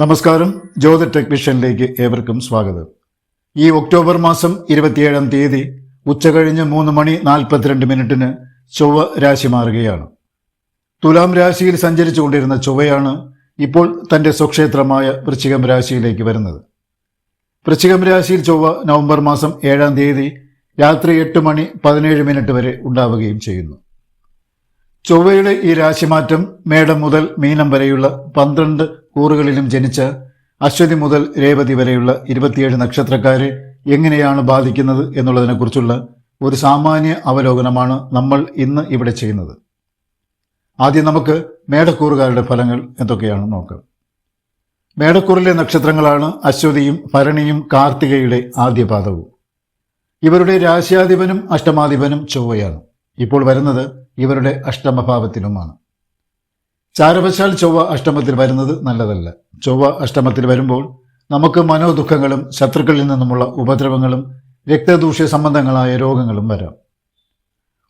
നമസ്കാരം. ജ്യോതി ടെക്നീഷ്യനിലേക്ക് ഏവർക്കും സ്വാഗതം. ഈ ഒക്ടോബർ മാസം ഇരുപത്തിയേഴാം തീയതി ഉച്ചകഴിഞ്ഞ് മൂന്ന് മണി നാൽപ്പത്തിരണ്ട് മിനിറ്റിന് ചൊവ്വ രാശി മാറുകയാണ്. തുലാം രാശിയിൽ സഞ്ചരിച്ചു കൊണ്ടിരുന്ന ചൊവ്വയാണ് ഇപ്പോൾ തന്റെ സ്വക്ഷേത്രമായ വൃശ്ചികം രാശിയിലേക്ക് വരുന്നത്. വൃശ്ചികം രാശിയിൽ ചൊവ്വ നവംബർ മാസം ഏഴാം തീയതി രാത്രി എട്ട് മണി പതിനേഴ് മിനിറ്റ് വരെ ഉണ്ടാവുകയും ചെയ്യുന്നു. ചൊവ്വയുടെ ഈ രാശിമാറ്റം മേടം മുതൽ മീനം വരെയുള്ള പന്ത്രണ്ട് കൂറുകളിലും ജനിച്ച അശ്വതി മുതൽ രേവതി വരെയുള്ള ഇരുപത്തിയേഴ് നക്ഷത്രക്കാരെ എങ്ങനെയാണ് ബാധിക്കുന്നത് എന്നുള്ളതിനെക്കുറിച്ചുള്ള ഒരു സാമാന്യ അവലോകനമാണ് നമ്മൾ ഇന്ന് ഇവിടെ ചെയ്യുന്നത്. ആദ്യം നമുക്ക് മേടക്കൂറുകാരുടെ ഫലങ്ങൾ എന്തൊക്കെയാണെന്ന് നോക്കാം. മേടക്കൂറിലെ നക്ഷത്രങ്ങളാണ് അശ്വതിയും ഭരണിയും കാർത്തികയുടെ ആദ്യപാദവും. ഇവരുടെ രാശ്യാധിപനും അഷ്ടമാധിപനും ചൊവ്വയാണ്. ഇപ്പോൾ വരുന്നത് ഇവരുടെ അഷ്ടമഭാവത്തിലുമാണ്. ചാരവശാൽ ചൊവ്വ അഷ്ടമത്തിൽ വരുന്നത് നല്ലതല്ല. ചൊവ്വ അഷ്ടമത്തിൽ വരുമ്പോൾ നമുക്ക് മനോദുഃഖങ്ങളും ശത്രുക്കളിൽ നിന്നുമുള്ള ഉപദ്രവങ്ങളും രക്തദൂഷ്യ സംബന്ധങ്ങളായ രോഗങ്ങളും വരാം.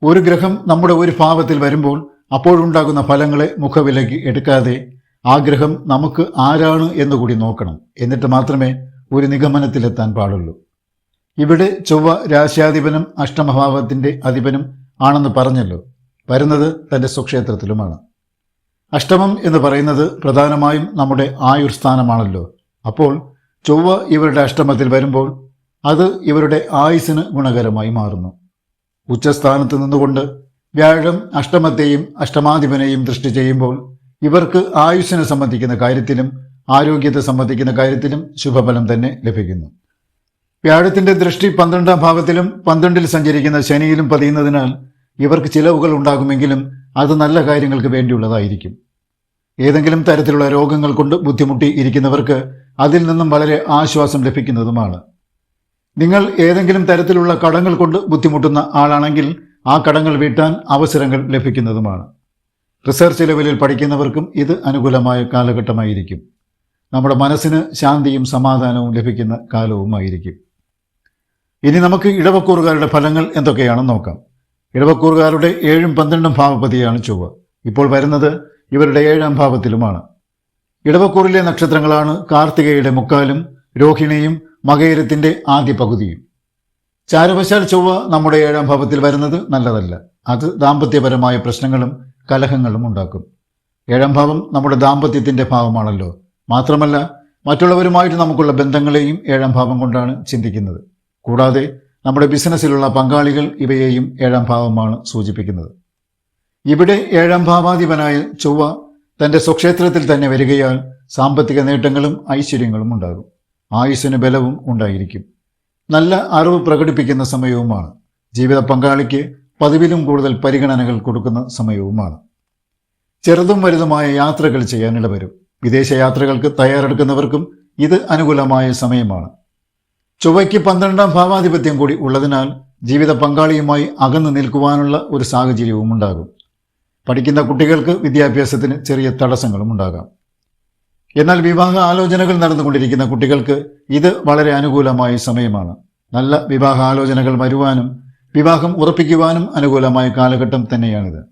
ഒരു ഗ്രഹം നമ്മുടെ ഒരു ഭാവത്തിൽ വരുമ്പോൾ അപ്പോഴുണ്ടാകുന്ന ഫലങ്ങളെ മുഖവിലയ്ക്ക് എടുക്കാതെ ആ ഗ്രഹം നമുക്ക് ആരാണ് എന്നുകൂടി നോക്കണം. എന്നിട്ട് മാത്രമേ ഒരു നിഗമനത്തിലെത്താൻ പാടുള്ളൂ. ഇവിടെ ചൊവ്വ രാശ്യാധിപനും അഷ്ടമഭാവത്തിന്റെ അധിപനും ആണെന്ന് പറഞ്ഞല്ലോ. വരുന്നത് തന്റെ സ്വക്ഷേത്രത്തിലുമാണ്. അഷ്ടമം എന്ന് പറയുന്നത് പ്രധാനമായും നമ്മുടെ ആയുർ സ്ഥാനമാണല്ലോ. അപ്പോൾ ചൊവ്വ ഇവരുടെ അഷ്ടമത്തിൽ വരുമ്പോൾ അത് ഇവരുടെ ആയുസിന് ഗുണകരമായി മാറുന്നു. ഉച്ചസ്ഥാനത്ത് നിന്നുകൊണ്ട് വ്യാഴം അഷ്ടമത്തെയും അഷ്ടമാധിപനെയും ദൃഷ്ടി ചെയ്യുമ്പോൾ ഇവർക്ക് ആയുസ്സിനെ സംബന്ധിക്കുന്ന കാര്യത്തിലും ആരോഗ്യത്തെ സംബന്ധിക്കുന്ന കാര്യത്തിലും ശുഭഫലം തന്നെ ലഭിക്കുന്നു. വ്യാഴത്തിന്റെ ദൃഷ്ടി പന്ത്രണ്ടാം ഭാവത്തിലും പന്ത്രണ്ടിൽ സഞ്ചരിക്കുന്ന ശനിയിലും പതിയുന്നതിനാൽ ഇവർക്ക് ചിലവുകൾ ഉണ്ടാകുമെങ്കിലും അത് നല്ല കാര്യങ്ങൾക്ക് വേണ്ടിയുള്ളതായിരിക്കും. ഏതെങ്കിലും തരത്തിലുള്ള രോഗങ്ങൾ കൊണ്ട് ബുദ്ധിമുട്ടി ഇരിക്കുന്നവർക്ക് അതിൽ നിന്നും വളരെ ആശ്വാസം ലഭിക്കുന്നതുമാണ്. നിങ്ങൾ ഏതെങ്കിലും തരത്തിലുള്ള കടങ്ങൾ കൊണ്ട് ബുദ്ധിമുട്ടുന്ന ആളാണെങ്കിൽ ആ കടങ്ങൾ വീട്ടാൻ അവസരങ്ങൾ ലഭിക്കുന്നതുമാണ്. റിസർച്ച് ലെവലിൽ പഠിക്കുന്നവർക്കും ഇത് അനുകൂലമായ കാലഘട്ടമായിരിക്കും. നമ്മുടെ മനസ്സിന് ശാന്തിയും സമാധാനവും ലഭിക്കുന്ന കാലവുമായിരിക്കും. ഇനി നമുക്ക് ഇടവക്കൂറുകാരുടെ ഫലങ്ങൾ എന്തൊക്കെയാണെന്ന് നോക്കാം. ഇടവക്കൂറുകാരുടെ ഏഴും പന്ത്രണ്ടും ഭാവപതിയാണ് ചൊവ്വ. ഇപ്പോൾ വരുന്നത് ഇവരുടെ ഏഴാം ഭാവത്തിലുമാണ്. ഇടവക്കൂറിലെ നക്ഷത്രങ്ങളാണ് കാർത്തികയുടെ മുക്കാലും രോഹിണിയും മകയിരത്തിന്റെ ആദ്യ പകുതിയും. ചാരവശാൽ ചൊവ്വ നമ്മുടെ ഏഴാം ഭാവത്തിൽ വരുന്നത് നല്ലതല്ല. അത് ദാമ്പത്യപരമായ പ്രശ്നങ്ങളും കലഹങ്ങളും ഉണ്ടാക്കും. ഏഴാം ഭാവം നമ്മുടെ ദാമ്പത്യത്തിന്റെ ഭാവമാണല്ലോ. മാത്രമല്ല മറ്റുള്ളവരുമായിട്ട് നമുക്കുള്ള ബന്ധങ്ങളെയും ഏഴാം ഭാവം കൊണ്ടാണ് ചിന്തിക്കുന്നത്. കൂടാതെ നമ്മുടെ ബിസിനസ്സിലുള്ള പങ്കാളികൾ ഇവയെയും ഏഴാം ഭാവമാണ് സൂചിപ്പിക്കുന്നത്. ഇവിടെ ഏഴാം ഭാവാധിപനായ ചൊവ്വ തന്റെ സ്വക്ഷേത്രത്തിൽ തന്നെ വരികയാൽ സാമ്പത്തിക നേട്ടങ്ങളും ഐശ്വര്യങ്ങളും ഉണ്ടാകും. ആയുസ്സിന് ബലവും ഉണ്ടായിരിക്കും. നല്ല അറിവ് പ്രകടിപ്പിക്കുന്ന സമയവുമാണ്. ജീവിത പങ്കാളിക്ക് പതിവിലും കൂടുതൽ പരിഗണനകൾ കൊടുക്കുന്ന സമയവുമാണ്. ചെറുതും വലുതുമായ യാത്രകൾ ചെയ്യാൻ വരും വിദേശ യാത്രകൾക്ക് തയ്യാറെടുക്കുന്നവർക്കും ഇത് അനുകൂലമായ സമയമാണ്. ചൊവ്വയ്ക്ക് പന്ത്രണ്ടാം ഭാവാധിപത്യം കൂടി ഉള്ളതിനാൽ ജീവിത പങ്കാളിയുമായി അകന്നു നിൽക്കുവാനുള്ള ഒരു സാഹചര്യവും ഉണ്ടാകും. പഠിക്കുന്ന കുട്ടികൾക്ക് വിദ്യാഭ്യാസത്തിന് ചെറിയ തടസ്സങ്ങളും ഉണ്ടാകാം. എന്നാൽ വിവാഹ ആലോചനകൾ നടന്നുകൊണ്ടിരിക്കുന്ന കുട്ടികൾക്ക് ഇത് വളരെ അനുകൂലമായ സമയമാണ്. നല്ല വിവാഹ ആലോചനകൾ വരുവാനും വിവാഹം ഉറപ്പിക്കുവാനും അനുകൂലമായ കാലഘട്ടം തന്നെയാണിത്.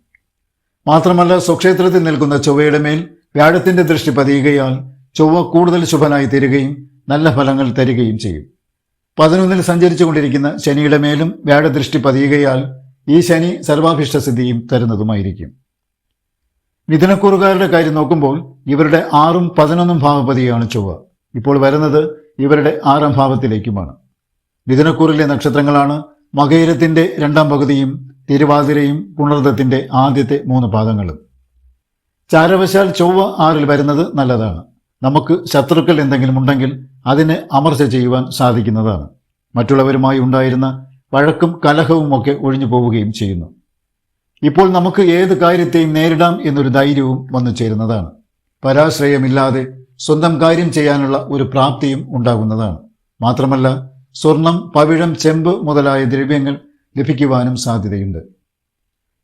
മാത്രമല്ല സ്വക്ഷേത്രത്തിൽ നിൽക്കുന്ന ചൊവ്വയുടെ മേൽ വ്യാഴത്തിന്റെ ദൃഷ്ടി പതിയുകയാൽ ചൊവ്വ കൂടുതൽ ശുഭനായി തീരുകയും നല്ല ഫലങ്ങൾ തരികയും ചെയ്യും. പതിനൊന്നിൽ സഞ്ചരിച്ചു കൊണ്ടിരിക്കുന്ന ശനിയുടെ മേലും വ്യാഴദൃഷ്ടി പതിയുകയാൽ ഈ ശനി സർവാഭിഷ്ടസിദ്ധിയും തരുന്നതുമായിരിക്കും. മിഥുനക്കൂറുകാരുടെ കാര്യം നോക്കുമ്പോൾ ഇവരുടെ ആറും പതിനൊന്നും ഭാവപതിയാണ് ചൊവ്വ. ഇപ്പോൾ വരുന്നത് ഇവരുടെ ആറാം ഭാവത്തിലേക്കുമാണ്. മിഥുനക്കൂറിലെ നക്ഷത്രങ്ങളാണ് മകയിരത്തിന്റെ രണ്ടാം പകുതിയും തിരുവാതിരയും പുണർദത്തിന്റെ ആദ്യത്തെ മൂന്ന് പാദങ്ങളും. ചാരവശാൽ ചൊവ്വ ആറിൽ വരുന്നത് നല്ലതാണ്. നമുക്ക് ശത്രുക്കൾ എന്തെങ്കിലും ഉണ്ടെങ്കിൽ അതിനെ അമർച്ച ചെയ്യുവാൻ സാധിക്കുന്നതാണ്. മറ്റുള്ളവരുമായി ഉണ്ടായിരുന്ന വഴക്കും കലഹവും ഒക്കെ ഒഴിഞ്ഞു പോവുകയും ചെയ്യുന്നു. ഇപ്പോൾ നമുക്ക് ഏത് കാര്യത്തെയും നേരിടാം എന്നൊരു ധൈര്യവും വന്നു ചേരുന്നതാണ്. പരാശ്രയമില്ലാതെ സ്വന്തം കാര്യം ചെയ്യാനുള്ള ഒരു പ്രാപ്തിയും ഉണ്ടാകുന്നതാണ്. മാത്രമല്ല സ്വർണം പവിഴം ചെമ്പ് മുതലായ ദ്രവ്യങ്ങൾ ലഭിക്കുവാനും സാധ്യതയുണ്ട്.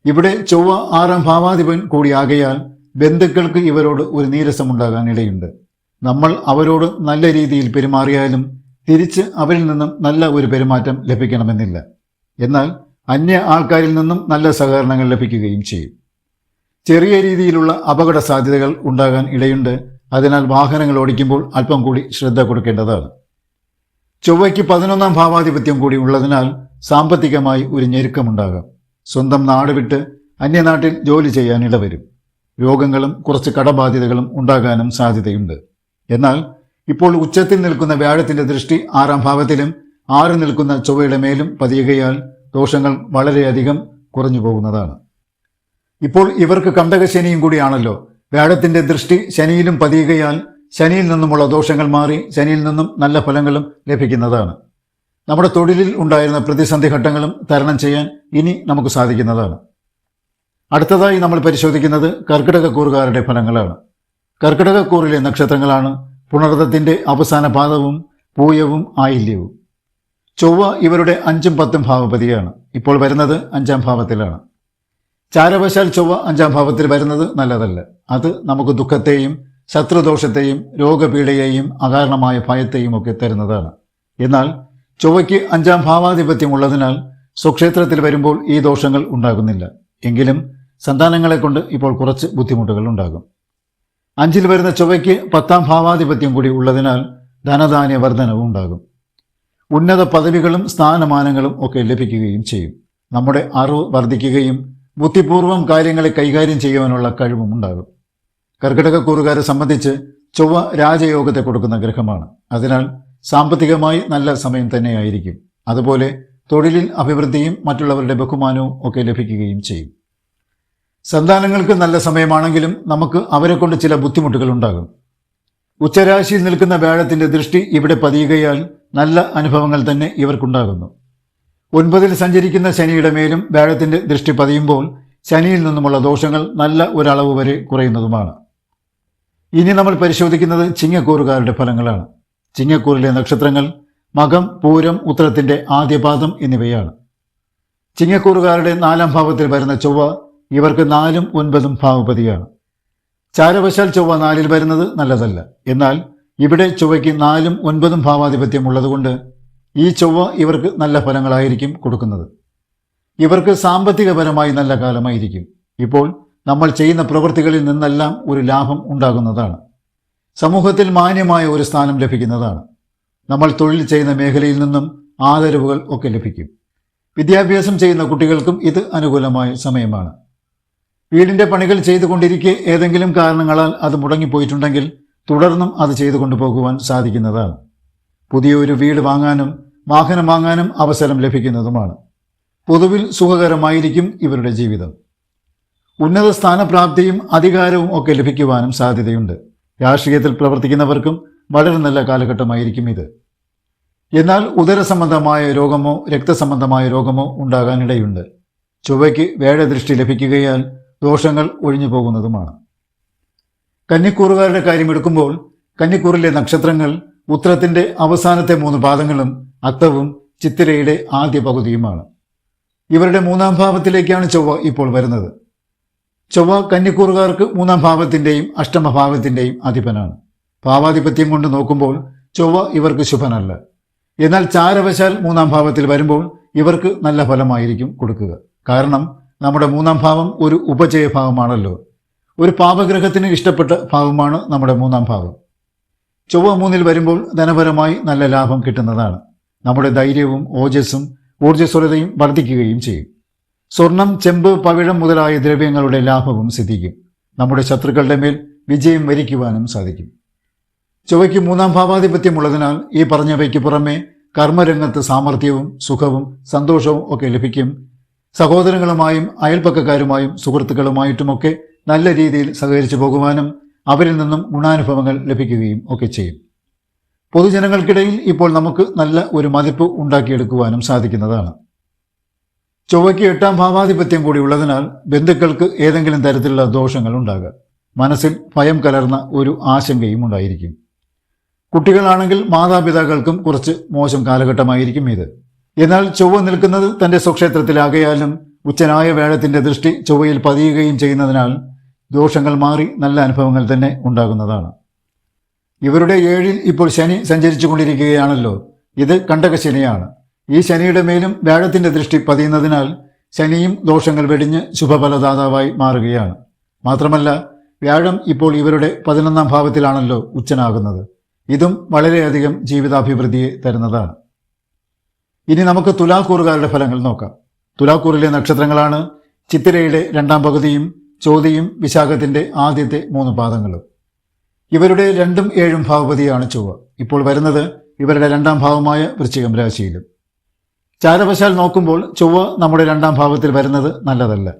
ഇവിടെ ചൊവ്വ ആറാം ഭാവാധിപൻ കൂടിയാകയാൽ ബന്ധുക്കൾക്ക് ഇവരോട് ഒരു നീരസമുണ്ടാകാൻ ഇടയുണ്ട്. നമ്മൾ അവരോട് നല്ല രീതിയിൽ പെരുമാറിയാലും തിരിച്ച് അവരിൽ നിന്നും നല്ല ഒരു പെരുമാറ്റം ലഭിക്കണമെന്നില്ല. എന്നാൽ അന്യ ആൾക്കാരിൽ നിന്നും നല്ല സഹകരണങ്ങൾ ലഭിക്കുകയും ചെയ്യും. ചെറിയ രീതിയിലുള്ള അപകട സാധ്യതകൾ ഉണ്ടാകാൻ ഇടയുണ്ട്. അതിനാൽ വാഹനങ്ങൾ ഓടിക്കുമ്പോൾ അല്പം കൂടി ശ്രദ്ധ കൊടുക്കേണ്ടതാണ്. ചൊവ്വയ്ക്ക് പതിനൊന്നാം ഭാവാധിപത്യം കൂടി ഉള്ളതിനാൽ സാമ്പത്തികമായി ഒരു ഞെരുക്കമുണ്ടാകാം. സ്വന്തം നാട് വിട്ട് അന്യനാട്ടിൽ ജോലി ചെയ്യാൻ ഇടവരും. രോഗങ്ങളും കുറച്ച് കടബാധ്യതകളും ഉണ്ടാകാനും സാധ്യതയുണ്ട്. എന്നാൽ ഇപ്പോൾ ഉച്ചത്തിൽ നിൽക്കുന്ന വ്യാഴത്തിന്റെ ദൃഷ്ടി ആറാം ഭാവത്തിലും ആറ് നിൽക്കുന്ന ചൊവ്വയുടെ മേലും പതിയുകയാൽ ദോഷങ്ങൾ വളരെയധികം കുറഞ്ഞു പോകുന്നതാണ്. ഇപ്പോൾ ഇവർക്ക് കണ്ടകശനിയും കൂടിയാണല്ലോ. വ്യാഴത്തിന്റെ ദൃഷ്ടി ശനിയിലും പതിയുകയാൽ ശനിയിൽ നിന്നുമുള്ള ദോഷങ്ങൾ മാറി ശനിയിൽ നിന്നും നല്ല ഫലങ്ങളും ലഭിക്കുന്നതാണ്. നമ്മുടെ തൊഴിലിൽ ഉണ്ടായിരുന്ന പ്രതിസന്ധി ഘട്ടങ്ങളും തരണം ചെയ്യാൻ ഇനി നമുക്ക് സാധിക്കുന്നതാണ്. അടുത്തതായി നമ്മൾ പരിശോധിക്കുന്നത് കർക്കിടക കൂറുകാരുടെ ഫലങ്ങളാണ്. കർക്കിടകക്കൂറിലെ നക്ഷത്രങ്ങളാണ് പുണർദത്തിന്റെ അവസാന പാദവും പൂയവും ആയില്യവും. ചൊവ്വ ഇവരുടെ അഞ്ചും പത്തും ഭാവപതിയാണ്. ഇപ്പോൾ വരുന്നത് അഞ്ചാം ഭാവത്തിലാണ്. ചാരവശാൽ ചൊവ്വ അഞ്ചാം ഭാവത്തിൽ വരുന്നത് നല്ലതല്ല. അത് നമുക്ക് ദുഃഖത്തെയും ശത്രുദോഷത്തെയും രോഗപീഠയെയും അകാരണമായ ഭയത്തെയും ഒക്കെ തരുന്നതാണ്. എന്നാൽ ചൊവ്വയ്ക്ക് അഞ്ചാം ഭാവാധിപത്യം ഉള്ളതിനാൽ സ്വക്ഷേത്രത്തിൽ വരുമ്പോൾ ഈ ദോഷങ്ങൾ ഉണ്ടാകുന്നില്ല. എങ്കിലും സന്താനങ്ങളെ കൊണ്ട് ഇപ്പോൾ കുറച്ച് ബുദ്ധിമുട്ടുകൾ ഉണ്ടാകും. അഞ്ചിൽ വരുന്ന ചൊവ്വയ്ക്ക് പത്താം ഭാവാധിപത്യം കൂടി ഉള്ളതിനാൽ ധനധാന്യ വർധനവും ഉണ്ടാകും. ഉന്നത പദവികളും സ്ഥാനമാനങ്ങളും ഒക്കെ ലഭിക്കുകയും ചെയ്യും. നമ്മുടെ അറിവ് വർദ്ധിക്കുകയും ബുദ്ധിപൂർവം കാര്യങ്ങളെ കൈകാര്യം ചെയ്യുവാനുള്ള കഴിവും ഉണ്ടാകും. കർക്കിടകക്കൂറുകാരെ സംബന്ധിച്ച് ചൊവ്വ രാജയോഗത്തെ കൊടുക്കുന്ന ഗ്രഹമാണ്. അതിനാൽ സാമ്പത്തികമായി നല്ല സമയം തന്നെയായിരിക്കും. അതുപോലെ തൊഴിലിൽ അഭിവൃദ്ധിയും മറ്റുള്ളവരുടെ ബഹുമാനവും ഒക്കെ ലഭിക്കുകയും ചെയ്യും. സന്താനങ്ങൾക്ക് നല്ല സമയമാണെങ്കിലും നമുക്ക് അവരെ കൊണ്ട് ചില ബുദ്ധിമുട്ടുകൾ ഉണ്ടാകും. ഉച്ചരാശിയിൽ നിൽക്കുന്ന വ്യാഴത്തിന്റെ ദൃഷ്ടി ഇവിടെ പതിയുകയാൽ നല്ല അനുഭവങ്ങൾ തന്നെ ഇവർക്കുണ്ടാകുന്നു. ഒൻപതിൽ സഞ്ചരിക്കുന്ന ശനിയുടെ മേലും വ്യാഴത്തിന്റെ ദൃഷ്ടി പതിയുമ്പോൾ ശനിയിൽ നിന്നുമുള്ള ദോഷങ്ങൾ നല്ല ഒരളവ് വരെ കുറയുന്നതുമാണ്. ഇനി നമ്മൾ പരിശോധിക്കുന്നത് ചിങ്ങക്കൂറുകാരുടെ ഫലങ്ങളാണ്. ചിങ്ങക്കൂറിലെ നക്ഷത്രങ്ങൾ മകം പൂരം ഉത്തരത്തിന്റെ ആദ്യപാദം എന്നിവയാണ്. ചിങ്ങക്കൂറുകാരുടെ നാലാം ഭാവത്തിൽ വരുന്ന ചൊവ്വ ഇവർക്ക് നാലും ഒൻപതും ഭാവപതിയാണ്. ചാരവശാൽ ചൊവ്വ നാലിൽ വരുന്നത് നല്ലതല്ല. എന്നാൽ ഇവിടെ ചൊവ്വയ്ക്ക് നാലും ഒൻപതും ഭാവാധിപത്യം ഉള്ളതുകൊണ്ട് ഈ ചൊവ്വ ഇവർക്ക് നല്ല ഫലങ്ങളായിരിക്കും കൊടുക്കുന്നത്. ഇവർക്ക് സാമ്പത്തികപരമായി നല്ല കാലമായിരിക്കും. ഇപ്പോൾ നമ്മൾ ചെയ്യുന്ന പ്രവൃത്തികളിൽ നിന്നെല്ലാം ഒരു ലാഭം ഉണ്ടാകുന്നതാണ്. സമൂഹത്തിൽ മാന്യമായ ഒരു സ്ഥാനം ലഭിക്കുന്നതാണ്. നമ്മൾ തൊഴിൽ ചെയ്യുന്ന മേഖലയിൽ നിന്നും ആദരവുകൾ ഒക്കെ ലഭിക്കും. വിദ്യാഭ്യാസം ചെയ്യുന്ന കുട്ടികൾക്കും ഇത് അനുകൂലമായ സമയമാണ്. വീടിന്റെ പണികൾ ചെയ്തുകൊണ്ടിരിക്കെ ഏതെങ്കിലും കാരണങ്ങളാൽ അത് മുടങ്ങിപ്പോയിട്ടുണ്ടെങ്കിൽ തുടർന്നും അത് ചെയ്തു കൊണ്ടുപോകുവാൻ സാധിക്കുന്നതാണ്. പുതിയൊരു വീട് വാങ്ങാനും വാഹനം വാങ്ങാനും അവസരം ലഭിക്കുന്നതുമാണ്. പൊതുവിൽ സുഖകരമായിരിക്കും ഇവരുടെ ജീവിതം. ഉന്നത സ്ഥാനപ്രാപ്തിയും അധികാരവും ഒക്കെ ലഭിക്കുവാനും സാധ്യതയുണ്ട്. രാഷ്ട്രീയത്തിൽ പ്രവർത്തിക്കുന്നവർക്കും വളരെ നല്ല കാലഘട്ടമായിരിക്കും ഇത്. എന്നാൽ ഉദരസംബന്ധമായ രോഗമോ രക്തസംബന്ധമായ രോഗമോ ഉണ്ടാകാനിടയുണ്ട്. ചുവയ്ക്ക് വേഴദൃഷ്ടി ലഭിക്കുകയാൽ ദോഷങ്ങൾ ഒഴിഞ്ഞു പോകുന്നതുമാണ്. കന്നിക്കൂറുകാരുടെ കാര്യം എടുക്കുമ്പോൾ കന്നിക്കൂറിലെ നക്ഷത്രങ്ങൾ ഉത്തരത്തിന്റെ അവസാനത്തെ മൂന്ന് പാദങ്ങളും അത്തവും ചിത്തിരയുടെ ആദ്യ പകുതിയുമാണ്. ഇവരുടെ മൂന്നാം ഭാവത്തിലേക്കാണ് ചൊവ്വ ഇപ്പോൾ വരുന്നത്. ചൊവ്വ കന്നിക്കൂറുകാർക്ക് മൂന്നാം ഭാവത്തിന്റെയും അഷ്ടമഭാവത്തിന്റെയും അധിപനാണ്. ഭാവാധിപത്യം കൊണ്ട് നോക്കുമ്പോൾ ചൊവ്വ ഇവർക്ക് ശുഭനല്ല. എന്നാൽ ചാരവശാൽ മൂന്നാം ഭാവത്തിൽ വരുമ്പോൾ ഇവർക്ക് നല്ല ഫലമായിരിക്കും കൊടുക്കുക. കാരണം നമ്മുടെ മൂന്നാം ഭാവം ഒരു ഉപജയ ഉപജയഭാവമാണല്ലോ ഒരു പാപഗ്രഹത്തിന് ഇഷ്ടപ്പെട്ട ഭാവമാണ് നമ്മുടെ മൂന്നാം ഭാവം. ചൊവ്വ മൂന്നിൽ വരുമ്പോൾ ധനപരമായി നല്ല ലാഭം കിട്ടുന്നതാണ്. നമ്മുടെ ധൈര്യവും ഓജസ്സും ഊർജസ്വലതയും വർദ്ധിക്കുകയും ചെയ്യും. സ്വർണം ചെമ്പ് പവിഴം മുതലായ ദ്രവ്യങ്ങളുടെ ലാഭവും സിദ്ധിക്കും. നമ്മുടെ ശത്രുക്കളുടെ മേൽ വിജയം വരിക്കുവാനും സാധിക്കും. ചൊവ്വയ്ക്ക് മൂന്നാം ഭാവാധിപത്യമുള്ളതിനാൽ ഈ പറഞ്ഞവയ്ക്ക് പുറമെ കർമ്മരംഗത്ത് സാമർഥ്യവും സുഖവും സന്തോഷവും ഒക്കെ ലഭിക്കും. സഹോദരങ്ങളുമായും അയൽപ്പക്കക്കാരുമായും സുഹൃത്തുക്കളുമായിട്ടുമൊക്കെ നല്ല രീതിയിൽ സഹകരിച്ചു പോകുവാനും അവരിൽ നിന്നും ഗുണാനുഭവങ്ങൾ ലഭിക്കുകയും ഒക്കെ ചെയ്യും. പൊതുജനങ്ങൾക്കിടയിൽ ഇപ്പോൾ നമുക്ക് നല്ല ഒരു മതിപ്പ് ഉണ്ടാക്കിയെടുക്കുവാനും സാധിക്കുന്നതാണ്. ചൊവ്വയ്ക്ക് എട്ടാം ഭാവാധിപത്യം കൂടി ഉള്ളതിനാൽ ബന്ധുക്കൾക്ക് ഏതെങ്കിലും തരത്തിലുള്ള ദോഷങ്ങൾ ഉണ്ടാകാം. മനസ്സിൽ ഭയം കലർന്ന ഒരു ആശങ്കയും ഉണ്ടായിരിക്കും. കുട്ടികളാണെങ്കിൽ മാതാപിതാക്കൾക്കും കുറച്ച് മോശം കാലഘട്ടമായിരിക്കും ഇത്. എന്നാൽ ചൊവ്വ നിൽക്കുന്നത് തന്റെ സ്വക്ഷേത്രത്തിലാകയാലും ഉച്ചനായ വേഴത്തിന്റെ ദൃഷ്ടി ചൊവ്വയിൽ പതിയുകയും ചെയ്യുന്നതിനാൽ ദോഷങ്ങൾ മാറി നല്ല അനുഭവങ്ങൾ തന്നെ ഉണ്ടാകുന്നതാണ്. ഇവരുടെ ഏഴിൽ ഇപ്പോൾ ശനി സഞ്ചരിച്ചു കൊണ്ടിരിക്കുകയാണല്ലോ. ഇത് കണ്ടക ശനിയാണ്. ഈ ശനിയുടെ മേലും വേഴത്തിന്റെ ദൃഷ്ടി പതിയുന്നതിനാൽ ശനിയും ദോഷങ്ങൾ വെടിഞ്ഞ് ശുഭഫലദാതാവായി മാറുകയാണ്. മാത്രമല്ല വ്യാഴം ഇപ്പോൾ ഇവരുടെ പതിനൊന്നാം ഭാവത്തിലാണല്ലോ ഉച്ചനാകുന്നത്. ഇതും വളരെയധികം ജീവിതാഭിവൃദ്ധിയെ തരുന്നതാണ്. ഇനി നമുക്ക് തുലാക്കൂറുകാരുടെ ഫലങ്ങൾ നോക്കാം. തുലാക്കൂറിലെ നക്ഷത്രങ്ങളാണ് ചിത്തിരയുടെ രണ്ടാം പകുതിയും ചോതിയും വിശാഖത്തിന്റെ ആദ്യത്തെ മൂന്ന് പാദങ്ങളും. ഇവരുടെ രണ്ടും ഏഴും ഭാവപതിയാണ് ചൊവ്വ. ഇപ്പോൾ വരുന്നത് ഇവരുടെ രണ്ടാം ഭാവമായ വൃശ്ചികം രാശിയിലും. ചാരവശാൽ നോക്കുമ്പോൾ ചൊവ്വ നമ്മുടെ രണ്ടാം ഭാവത്തിൽ വരുന്നത് നല്ലതല്ല.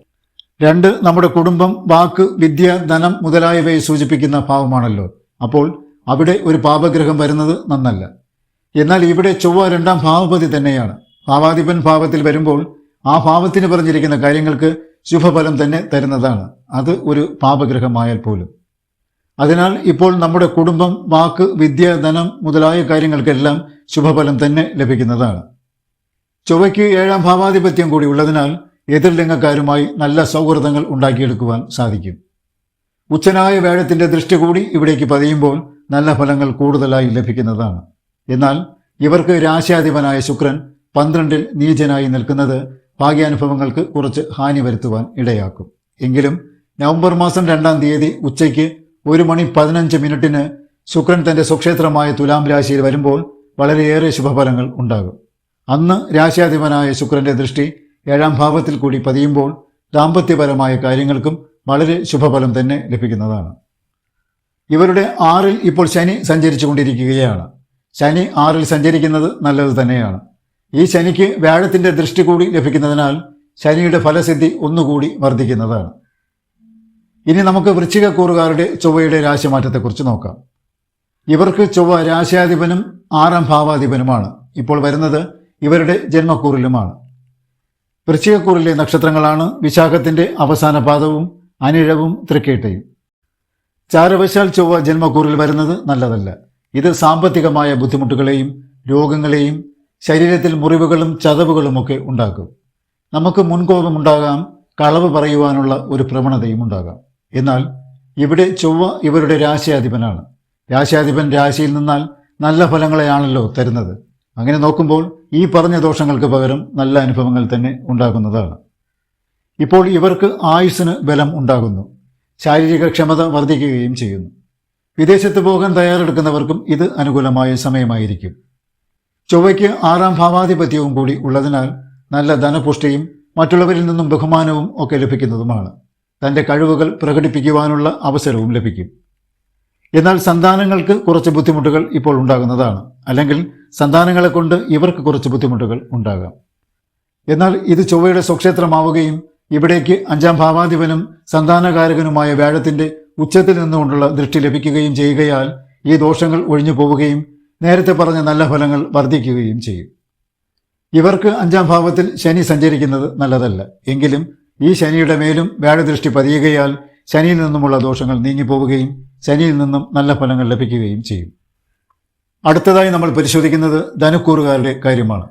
രണ്ട് നമ്മുടെ കുടുംബം വാക്ക് വിദ്യ ധനം മുതലായവയെ സൂചിപ്പിക്കുന്ന ഭാവമാണല്ലോ. അപ്പോൾ അവിടെ ഒരു പാപഗ്രഹം വരുന്നത് നന്നല്ല. എന്നാൽ ഇവിടെ ചൊവ്വ രണ്ടാം ഭാവപതി തന്നെയാണ്. ഭാവാധിപൻ ഭാവത്തിൽ വരുമ്പോൾ ആ ഭാവത്തിന് പറഞ്ഞിരിക്കുന്ന കാര്യങ്ങൾക്ക് ശുഭഫലം തന്നെ തരുന്നതാണ്. അത് ഒരു പാപഗ്രഹമായാൽ പോലും. അതിനാൽ ഇപ്പോൾ നമ്മുടെ കുടുംബം വാക്ക് വിദ്യ ധനം മുതലായ കാര്യങ്ങൾക്കെല്ലാം ശുഭഫലം തന്നെ ലഭിക്കുന്നതാണ്. ചൊവ്വയ്ക്ക് ഏഴാം ഭാവാധിപത്യം കൂടി ഉള്ളതിനാൽ എതിർലിംഗക്കാരുമായി നല്ല സൗഹൃദങ്ങൾ ഉണ്ടാക്കിയെടുക്കുവാൻ സാധിക്കും. ഉച്ചനായ വേഴത്തിന്റെ ദൃഷ്ടി കൂടി ഇവിടേക്ക് പതിയുമ്പോൾ നല്ല ഫലങ്ങൾ കൂടുതലായി ലഭിക്കുന്നതാണ്. എന്നാൽ ഇവർക്ക് രാശാധിപനായ ശുക്രൻ പന്ത്രണ്ടിൽ നീചനായി നിൽക്കുന്നത് ഭാഗ്യാനുഭവങ്ങൾക്ക് കുറച്ച് ഹാനി വരുത്തുവാൻ ഇടയാക്കും. എങ്കിലും നവംബർ മാസം രണ്ടാം തീയതി ഉച്ചയ്ക്ക് ഒരു മണി പതിനഞ്ച് മിനിറ്റിന് ശുക്രൻ തന്റെ സ്വക്ഷേത്രമായ തുലാം രാശിയിൽ വരുമ്പോൾ വളരെയേറെ ശുഭഫലങ്ങൾ ഉണ്ടാകും. അന്ന് രാശാധിപനായ ശുക്രന്റെ ദൃഷ്ടി ഏഴാം ഭാവത്തിൽ കൂടി പതിയുമ്പോൾ ദാമ്പത്യപരമായ കാര്യങ്ങൾക്കും വളരെ ശുഭഫലം തന്നെ ലഭിക്കുന്നതാണ്. ഇവരുടെ ആറിൽ ഇപ്പോൾ ശനി സഞ്ചരിച്ചു കൊണ്ടിരിക്കുകയാണ് ശനി ആറിൽ സഞ്ചരിക്കുന്നത് നല്ലത് തന്നെയാണ്. ഈ ശനിക്ക് വ്യാഴത്തിന്റെ ദൃഷ്ടി കൂടി ലഭിക്കുന്നതിനാൽ ശനിയുടെ ഫലസിദ്ധി ഒന്നുകൂടി വർദ്ധിക്കുന്നതാണ്. ഇനി നമുക്ക് വൃശ്ചികക്കൂറുകാരുടെ ചൊവ്വയുടെ രാശിമാറ്റത്തെക്കുറിച്ച് നോക്കാം. ഇവർക്ക് ചൊവ്വ രാശാധിപനും ആറാം ഭാവാധിപനുമാണ്. ഇപ്പോൾ വരുന്നത് ഇവരുടെ ജന്മക്കൂറിലുമാണ്. വൃശ്ചികക്കൂറിലെ നക്ഷത്രങ്ങളാണ് വിശാഖത്തിന്റെ അവസാന പാദവും അനിഴവും തൃക്കേട്ടയും. ചാരവശാൽ ചൊവ്വ ജന്മക്കൂറിൽ വരുന്നത് നല്ലതല്ല. ഇത് സാമ്പത്തികമായ ബുദ്ധിമുട്ടുകളെയും രോഗങ്ങളെയും ശരീരത്തിൽ മുറിവുകളും ചതവുകളുമൊക്കെ ഉണ്ടാക്കും. നമുക്ക് മുൻകോപമുണ്ടാകാം കളവ് പറയുവാനുള്ള ഒരു പ്രവണതയും ഉണ്ടാകാം. എന്നാൽ ഇവിടെ ചൊവ്വ ഇവരുടെ രാശിയാധിപനാണ്. രാശിയാധിപൻ രാശിയിൽ നിന്നാൽ നല്ല ഫലങ്ങളെയാണല്ലോ തരുന്നത്. അങ്ങനെ നോക്കുമ്പോൾ ഈ പറഞ്ഞ ദോഷങ്ങൾക്ക് പകരം നല്ല അനുഭവങ്ങൾ തന്നെ ഉണ്ടാകുന്നതാണ്. ഇപ്പോൾ ഇവർക്ക് ആയുസ്സിന് ബലം ഉണ്ടാകുന്നു. ശാരീരിക ക്ഷമത വർദ്ധിക്കുകയും ചെയ്യുന്നു. വിദേശത്ത് പോകാൻ തയ്യാറെടുക്കുന്നവർക്കും ഇത് അനുകൂലമായ സമയമായിരിക്കും. ചൊവ്വയ്ക്ക് ആറാം ഭാവാധിപത്യവും കൂടി ഉള്ളതിനാൽ നല്ല ധനപുഷ്ടിയും മറ്റുള്ളവരിൽ നിന്നും ബഹുമാനവും ഒക്കെ ലഭിക്കുന്നതുമാണ്. തന്റെ കഴിവുകൾ പ്രകടിപ്പിക്കുവാനുള്ള അവസരവും ലഭിക്കും. എന്നാൽ സന്താനങ്ങൾക്ക് കുറച്ച് ബുദ്ധിമുട്ടുകൾ ഇപ്പോൾ ഉണ്ടാകുന്നതാണ്. അല്ലെങ്കിൽ സന്താനങ്ങളെ കൊണ്ട് ഇവർക്ക് കുറച്ച് ബുദ്ധിമുട്ടുകൾ ഉണ്ടാകാം. എന്നാൽ ഇത് ചൊവ്വയുടെ സ്വക്ഷേത്രമാവുകയും ഇവിടേക്ക് അഞ്ചാം ഭാവാധിപനും സന്താനകാരകനുമായ വ്യാഴത്തിന്റെ ഉച്ചത്തിൽ നിന്നുകൊണ്ടുള്ള ദൃഷ്ടി ലഭിക്കുകയും ചെയ്യുകയാൽ ഈ ദോഷങ്ങൾ ഒഴിഞ്ഞു പോവുകയും നേരത്തെ പറഞ്ഞ നല്ല ഫലങ്ങൾ വർദ്ധിക്കുകയും ചെയ്യും. ഇവർക്ക് അഞ്ചാം ഭാവത്തിൽ ശനി സഞ്ചരിക്കുന്നത് നല്ലതല്ല. എങ്കിലും ഈ ശനിയുടെ മേലും വ്യാഴദൃഷ്ടി പതിയുകയാൽ ശനിയിൽ നിന്നുമുള്ള ദോഷങ്ങൾ നീങ്ങിപ്പോവുകയും ശനിയിൽ നിന്നും നല്ല ഫലങ്ങൾ ലഭിക്കുകയും ചെയ്യും. അടുത്തതായി നമ്മൾ പരിശോധിക്കുന്നത് ധനുക്കൂറുകാരുടെ കാര്യമാണ്.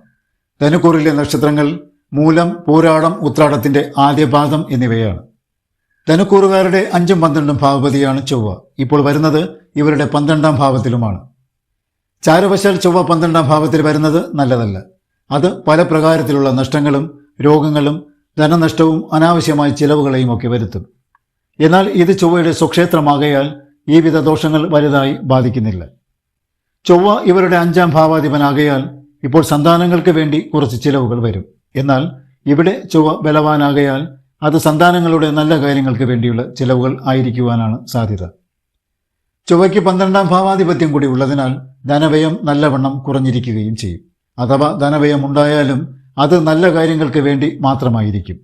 ധനുക്കൂറിലെ നക്ഷത്രങ്ങൾ മൂലം പോരാടം ഉത്രാടത്തിന്റെ ആദ്യപാദം എന്നിവയാണ്. ധനുക്കൂറുകാരുടെ അഞ്ചും പന്ത്രണ്ടും ഭാവപതിയാണ് ചൊവ്വ. ഇപ്പോൾ വരുന്നത് ഇവരുടെ പന്ത്രണ്ടാം ഭാവത്തിലുമാണ്. ചാരവശാൽ ചൊവ്വ പന്ത്രണ്ടാം ഭാവത്തിൽ വരുന്നത് നല്ലതല്ല. അത് പല പ്രകാരത്തിലുള്ള നഷ്ടങ്ങളും രോഗങ്ങളും ധനനഷ്ടവും അനാവശ്യമായ ചിലവുകളെയും ഒക്കെ വരുത്തും. എന്നാൽ ഇത് ചൊവ്വയുടെ സ്വക്ഷേത്രമാകയാൽ ഈ വിധ ദോഷങ്ങൾ വലുതായി ബാധിക്കുന്നില്ല. ചൊവ്വ ഇവരുടെ അഞ്ചാം ഭാവാധിപനാകയാൽ ഇപ്പോൾ സന്താനങ്ങൾക്ക് വേണ്ടി കുറച്ച് ചിലവുകൾ വരും. എന്നാൽ ഇവിടെ ചൊവ്വ ബലവാനാകയാൽ അത് സന്താനങ്ങളുടെ നല്ല കാര്യങ്ങൾക്ക് വേണ്ടിയുള്ള ചിലവുകൾ ആയിരിക്കുവാനാണ് സാധ്യത. ചൊവ്വയ്ക്ക് പന്ത്രണ്ടാം ഭാവാധിപത്യം കൂടി ഉള്ളതിനാൽ ധനവ്യയം നല്ലവണ്ണം കുറഞ്ഞിരിക്കുകയും ചെയ്യും. അഥവാ ധനവ്യയം ഉണ്ടായാലും അത് നല്ല കാര്യങ്ങൾക്ക് വേണ്ടി മാത്രമായിരിക്കും.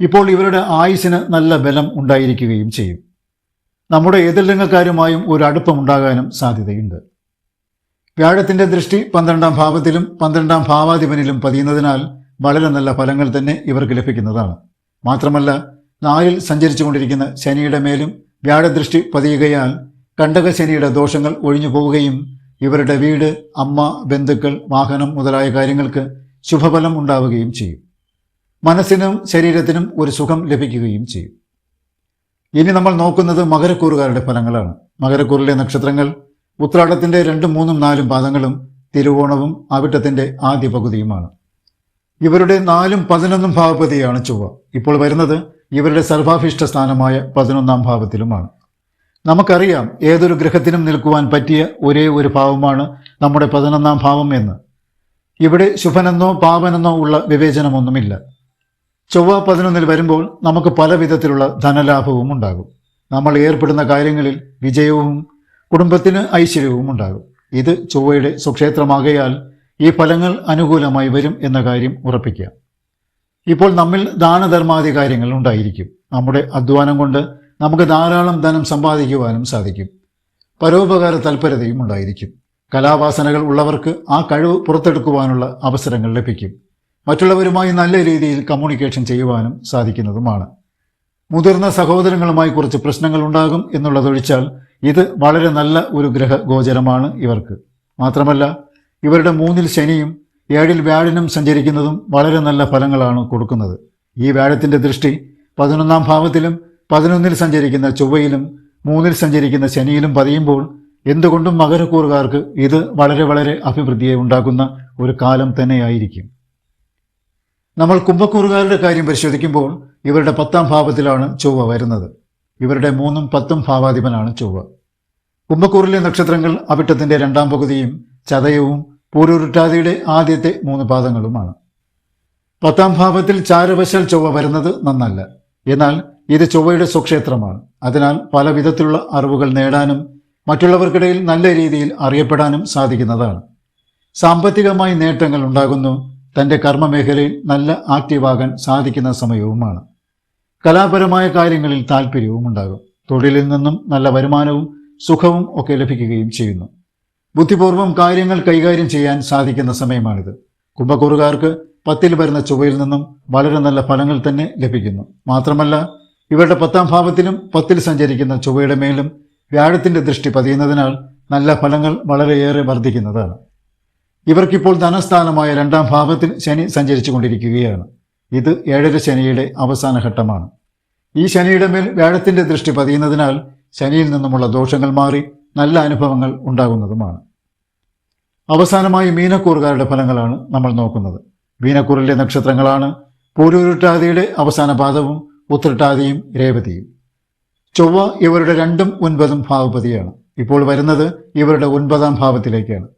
ഇപ്പോൾ ഇവരുടെ ആയുസിന് നല്ല ബലം ഉണ്ടായിരിക്കുകയും ചെയ്യും. നമ്മുടെ എതിർലിംഗക്കാരുമായും ഒരു അടുപ്പമുണ്ടാകാനും സാധ്യതയുണ്ട്. വ്യാഴത്തിന്റെ ദൃഷ്ടി പന്ത്രണ്ടാം ഭാവത്തിലും പന്ത്രണ്ടാം ഭാവാധിപനിലും പതിയുന്നതിനാൽ വളരെ നല്ല ഫലങ്ങൾ തന്നെ ഇവർക്ക് ലഭിക്കുന്നതാണ്. മാത്രമല്ല നാലിൽ സഞ്ചരിച്ചുകൊണ്ടിരിക്കുന്ന ശനിയുടെ മേലും വ്യാഴദൃഷ്ടി പതിയുകയാൽ കണ്ടക ശനിയുടെ ദോഷങ്ങൾ ഒഴിഞ്ഞു പോവുകയും ഇവരുടെ വീട് അമ്മ ബന്ധുക്കൾ വാഹനം മുതലായ കാര്യങ്ങൾക്ക് ശുഭഫലം ഉണ്ടാവുകയും ചെയ്യും. മനസ്സിനും ശരീരത്തിനും ഒരു സുഖം ലഭിക്കുകയും ചെയ്യും. ഇനി നമ്മൾ നോക്കുന്നത് മകരക്കൂറുകാരുടെ ഫലങ്ങളാണ്. മകരക്കൂറിലെ നക്ഷത്രങ്ങൾ ഉത്രാടത്തിന്റെ രണ്ടും മൂന്നും നാലും പാദങ്ങളും തിരുവോണവും ആവിട്ടത്തിന്റെ ആദ്യ പകുതിയുമാണ്. ഇവരുടെ നാലും പതിനൊന്നും ഭാവപതിയാണ് ചൊവ്വ. ഇപ്പോൾ വരുന്നത് ഇവരുടെ സർവാഭിഷ്ട സ്ഥാനമായ പതിനൊന്നാം ഭാവത്തിലുമാണ്. നമുക്കറിയാം ഏതൊരു ഗ്രഹത്തിനും നിൽക്കുവാൻ പറ്റിയ ഒരേ ഒരു ഭാവമാണ് നമ്മുടെ പതിനൊന്നാം ഭാവം എന്ന്. ഇവിടെ ശുഭനെന്നോ പാവനെന്നോ ഉള്ള വിവേചനമൊന്നുമില്ല. ചൊവ്വ പതിനൊന്നിൽ വരുമ്പോൾ നമുക്ക് പല വിധത്തിലുള്ള ധനലാഭവും ഉണ്ടാകും. നമ്മൾ ഏർപ്പെടുന്ന കാര്യങ്ങളിൽ വിജയവും കുടുംബത്തിന് ഐശ്വര്യവും ഉണ്ടാകും. ഇത് ചൊവ്വയുടെ സുക്ഷേത്രമാകയാൽ ഈ ഫലങ്ങൾ അനുകൂലമായി വരും എന്ന കാര്യം ഉറപ്പിക്കുക. ഇപ്പോൾ നമ്മിൽ ദാനധർമാദി കാര്യങ്ങൾ ഉണ്ടായിരിക്കും. നമ്മുടെ അധ്വാനം കൊണ്ട് നമുക്ക് ധാരാളം ധനം സമ്പാദിക്കുവാനും സാധിക്കും. പരോപകാര തൽപരതയും ഉണ്ടായിരിക്കും. കലാവാസനകൾ ഉള്ളവർക്ക് ആ കഴിവ് പുറത്തെടുക്കുവാനുള്ള അവസരങ്ങൾ ലഭിക്കും. മറ്റുള്ളവരുമായി നല്ല രീതിയിൽ കമ്മ്യൂണിക്കേഷൻ ചെയ്യുവാനും സാധിക്കുന്നതുമാണ്. മുതിർന്ന സഹോദരങ്ങളുമായി കുറച്ച് പ്രശ്നങ്ങൾ ഉണ്ടാകും എന്നുള്ളതൊഴിച്ചാൽ ഇത് വളരെ നല്ല ഒരു ഗ്രഹഗോചരമാണ് ഇവർക്ക്. മാത്രമല്ല ഇവരുടെ മൂന്നിൽ ശനിയും ഏഴിൽ വ്യാഴനും സഞ്ചരിക്കുന്നതും വളരെ നല്ല ഫലങ്ങളാണ് കൊടുക്കുന്നത്. ഈ വ്യാഴത്തിന്റെ ദൃഷ്ടി പതിനൊന്നാം ഭാവത്തിലും പതിനൊന്നിൽ സഞ്ചരിക്കുന്ന ചൊവ്വയിലും മൂന്നിൽ സഞ്ചരിക്കുന്ന ശനിയിലും പതിയുമ്പോൾ എന്തുകൊണ്ടും മകരക്കൂറുകാർക്ക് ഇത് വളരെ വളരെ അഭിവൃദ്ധിയെ ഉണ്ടാക്കുന്ന ഒരു കാലം തന്നെയായിരിക്കും. നമ്മൾ കുംഭക്കൂറുകാരുടെ കാര്യം പരിശോധിക്കുമ്പോൾ ഇവരുടെ പത്താം ഭാവത്തിലാണ് ചൊവ്വ വരുന്നത്. ഇവരുടെ മൂന്നും പത്തും ഭാവാധിപനാണ് ചൊവ്വ. കുംഭക്കൂറിലെ നക്ഷത്രങ്ങൾ അവിട്ടത്തിന്റെ രണ്ടാം പകുതിയും ചതയവും പൂരുരുട്ടാതിയുടെ ആദ്യത്തെ മൂന്ന് പാദങ്ങളുമാണ്. പത്താം ഭാവത്തിൽ ചാരവശാൽ ചൊവ്വ വരുന്നത് നന്നല്ല. എന്നാൽ ഇത് ചൊവ്വയുടെ സ്വക്ഷേത്രമാണ്. അതിനാൽ പല വിധത്തിലുള്ള അറിവുകൾ നേടാനും മറ്റുള്ളവർക്കിടയിൽ നല്ല രീതിയിൽ അറിയപ്പെടാനും സാധിക്കുന്നതാണ്. സാമ്പത്തികമായി നേട്ടങ്ങൾ ഉണ്ടാകുന്നു. തന്റെ കർമ്മമേഖലയിൽ നല്ല ആക്റ്റീവാകാൻ സാധിക്കുന്ന സമയവുമാണ്. കലാപരമായ കാര്യങ്ങളിൽ താല്പര്യവും ഉണ്ടാകും. തൊഴിലിൽ നിന്നും നല്ല വരുമാനവും സുഖവും ഒക്കെ ലഭിക്കുകയും ചെയ്യുന്നു. ബുദ്ധിപൂർവം കാര്യങ്ങൾ കൈകാര്യം ചെയ്യാൻ സാധിക്കുന്ന സമയമാണിത്. കുംഭക്കൂറുകാർക്ക് പത്തിൽ വരുന്ന ചൊവ്വയിൽ നിന്നും വളരെ നല്ല ഫലങ്ങൾ തന്നെ ലഭിക്കുന്നു. മാത്രമല്ല ഇവരുടെ പത്താം ഭാവത്തിലും പത്തിൽ സഞ്ചരിക്കുന്ന ചൊവ്വയുടെ മേലും വ്യാഴത്തിന്റെ ദൃഷ്ടി പതിയുന്നതിനാൽ നല്ല ഫലങ്ങൾ വളരെയേറെ വർദ്ധിക്കുന്നതാണ്. ഇവർക്കിപ്പോൾ ധനസ്ഥാനമായ രണ്ടാം ഭാവത്തിൽ ശനി സഞ്ചരിച്ചു കൊണ്ടിരിക്കുകയാണ്. ഇത് ഏഴര ശനിയുടെ അവസാന ഘട്ടമാണ്. ഈ ശനിയുടെ മേൽ വ്യാഴത്തിന്റെ ദൃഷ്ടി പതിയുന്നതിനാൽ ശനിയിൽ നിന്നുമുള്ള ദോഷങ്ങൾ മാറി നല്ല അനുഭവങ്ങൾ ഉണ്ടാകുന്നതുമാണ്. അവസാനമായി മീനക്കൂറുകാരുടെ ഫലങ്ങളാണ് നമ്മൾ നോക്കുന്നത്. മീനക്കൂറിലെ നക്ഷത്രങ്ങളാണ് പൂരൂരുട്ടാതിയുടെ അവസാന പാദവും ഉത്രട്ടാതിയും രേവതിയും. ചൊവ്വ ഇവരുടെ രണ്ടും ഒൻപതും ഭാവപതിയാണ്. ഇപ്പോൾ വരുന്നത് ഇവരുടെ ഒൻപതാം ഭാവത്തിലേക്കാണ്.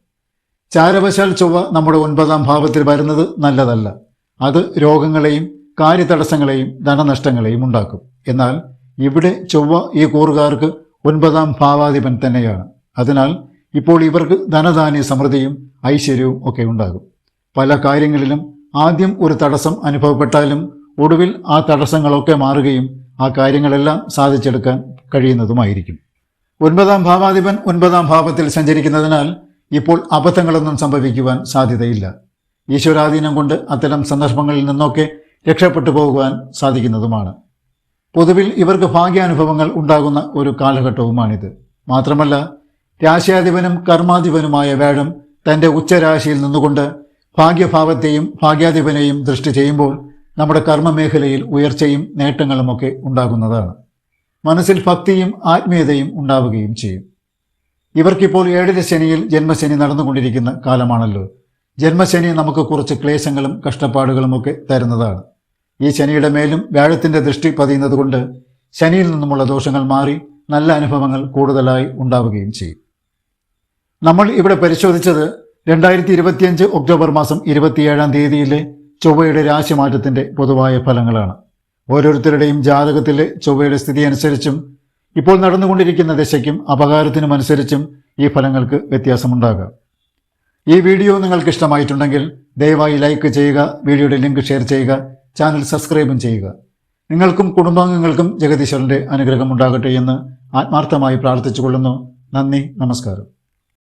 ചാരവശാൽ ചൊവ്വ നമ്മുടെ ഒൻപതാം ഭാവത്തിൽ വരുന്നത് നല്ലതല്ല. അത് രോഗങ്ങളെയും കാര്യതടസ്സങ്ങളെയും ധനനഷ്ടങ്ങളെയും ഉണ്ടാക്കും. എന്നാൽ ഇവിടെ ചൊവ്വ ഈ കൂറുകാർക്ക് ഒൻപതാം ഭാവാധിപൻ തന്നെയാണ്. അതിനാൽ ഇപ്പോൾ ഇവർക്ക് ധനധാന്യ സമൃദ്ധിയും ഐശ്വര്യവും ഒക്കെ ഉണ്ടാകും. പല കാര്യങ്ങളിലും ആദ്യം ഒരു തടസ്സം അനുഭവപ്പെട്ടാലും ഒടുവിൽ ആ തടസ്സങ്ങളൊക്കെ മാറുകയും ആ കാര്യങ്ങളെല്ലാം സാധിച്ചെടുക്കാൻ കഴിയുന്നതുമായിരിക്കും. ഒൻപതാം ഭാവാധിപൻ ഒൻപതാം ഭാവത്തിൽ സഞ്ചരിക്കുന്നതിനാൽ ഇപ്പോൾ അബദ്ധങ്ങളൊന്നും സംഭവിക്കുവാൻ സാധ്യതയില്ല. ഈശ്വരാധീനം കൊണ്ട് അത്തരം സന്ദർഭങ്ങളിൽ നിന്നൊക്കെ രക്ഷപ്പെട്ടു പോകുവാൻ സാധിക്കുന്നതുമാണ്. പൊതുവിൽ ഇവർക്ക് ഭാഗ്യാനുഭവങ്ങൾ ഉണ്ടാകുന്ന ഒരു കാലഘട്ടവുമാണിത്. മാത്രമല്ല രാശ്യാധിപനും കർമാധിപനുമായ വേഴം തന്റെ ഉച്ചരാശിയിൽ നിന്നുകൊണ്ട് ഭാഗ്യഭാവത്തെയും ഭാഗ്യാധിപനെയും ദൃഷ്ടി ചെയ്യുമ്പോൾ നമ്മുടെ കർമ്മമേഖലയിൽ ഉയർച്ചയും നേട്ടങ്ങളുമൊക്കെ ഉണ്ടാകുന്നതാണ്. മനസ്സിൽ ഭക്തിയും ആത്മീയതയും ഉണ്ടാവുകയും ചെയ്യും. ഇവർക്കിപ്പോൾ ഏഴര ശനിയിൽ ജന്മശനി നടന്നുകൊണ്ടിരിക്കുന്ന കാലമാണല്ലോ. ജന്മശനി നമുക്ക് കുറച്ച് ക്ലേശങ്ങളും കഷ്ടപ്പാടുകളുമൊക്കെ തരുന്നതാണ്. ഈ ശനിയുടെ മേലും വ്യാഴത്തിന്റെ ദൃഷ്ടി പതിയുന്നത് കൊണ്ട് ശനിയിൽ നിന്നുമുള്ള ദോഷങ്ങൾ മാറി നല്ല അനുഭവങ്ങൾ കൂടുതലായി ഉണ്ടാവുകയും ചെയ്യും. നമ്മൾ ഇവിടെ പരിശോധിച്ചത് രണ്ടായിരത്തി ഇരുപത്തിയഞ്ച് ഒക്ടോബർ മാസം ഇരുപത്തിയേഴാം തീയതിയിലെ ചൊവ്വയുടെ രാശിമാറ്റത്തിന്റെ പൊതുവായ ഫലങ്ങളാണ്. ഓരോരുത്തരുടെയും ജാതകത്തിലെ ചൊവ്വയുടെ സ്ഥിതി അനുസരിച്ചും ഇപ്പോൾ നടന്നുകൊണ്ടിരിക്കുന്ന ദശയ്ക്കും അപകാരത്തിനും അനുസരിച്ചും ഈ ഫലങ്ങൾക്ക് വ്യത്യാസമുണ്ടാകാം. ഈ വീഡിയോ നിങ്ങൾക്ക് ഇഷ്ടമായിട്ടുണ്ടെങ്കിൽ ദയവായി ലൈക്ക് ചെയ്യുക വീഡിയോയുടെ ലിങ്ക് ഷെയർ ചെയ്യുക ചാനൽ സബ്സ്ക്രൈബും ചെയ്യുക. നിങ്ങൾക്കും കുടുംബാംഗങ്ങൾക്കും ജഗദീശ്വരന്റെ അനുഗ്രഹം ഉണ്ടാകട്ടെ എന്ന് ആത്മാർത്ഥമായി പ്രാർത്ഥിച്ചുകൊള്ളുന്നു. നന്ദി നമസ്കാരം.